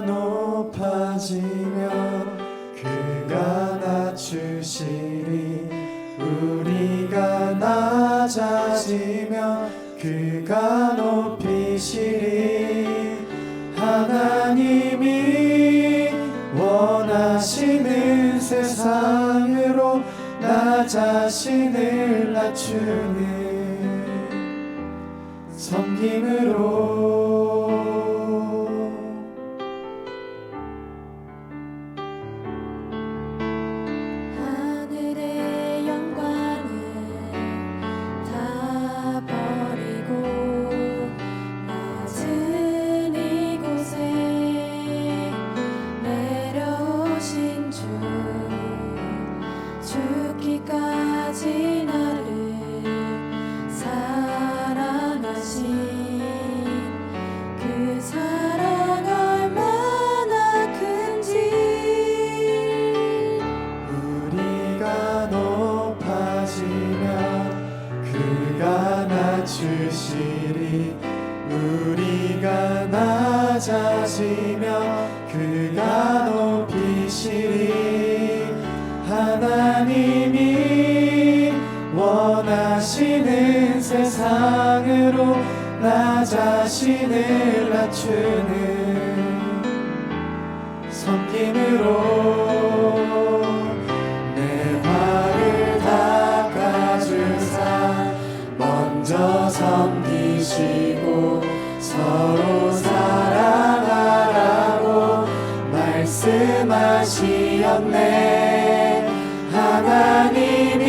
높아지면 그가 낮추시리. 우리가 낮아지면 그가 높이시리. 하나님이 원하시는 세상으로 나 자신을 낮추는 섬김으로 낮추시리 우리가 낮아지면 그가 높이시리. 하나님이 원하시는 세상으로 나 자신을 낮추는 섬김으로 섬기시고 서로 사랑하라고 말씀하시었네. 하나님이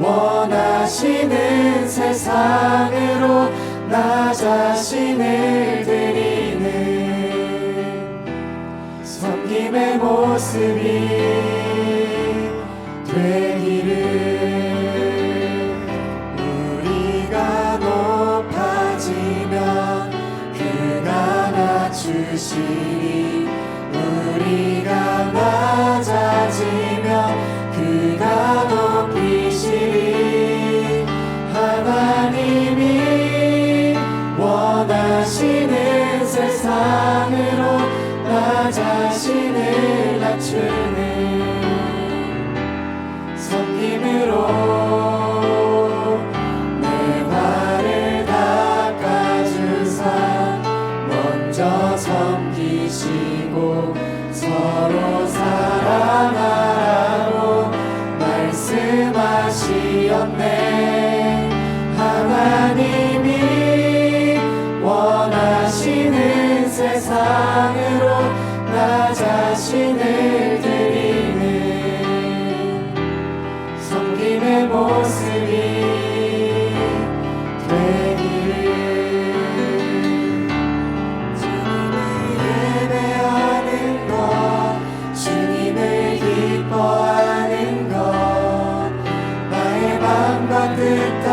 원하시는 세상으로 나 자신을 드리는 섬김의 모습이 되기를 낮추시리 우리가 낮아지 먼저 섬기시고 서로 사랑하라고 말씀하시었네. 하나님이 원하시는 세상으로 나 자신을 Bangladesh.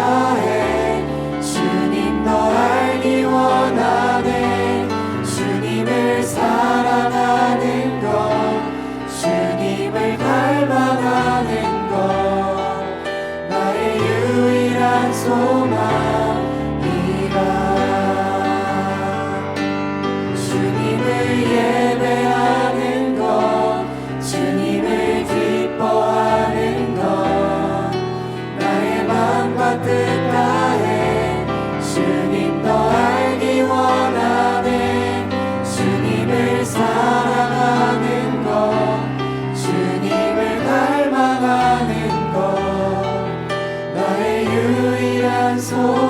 soul.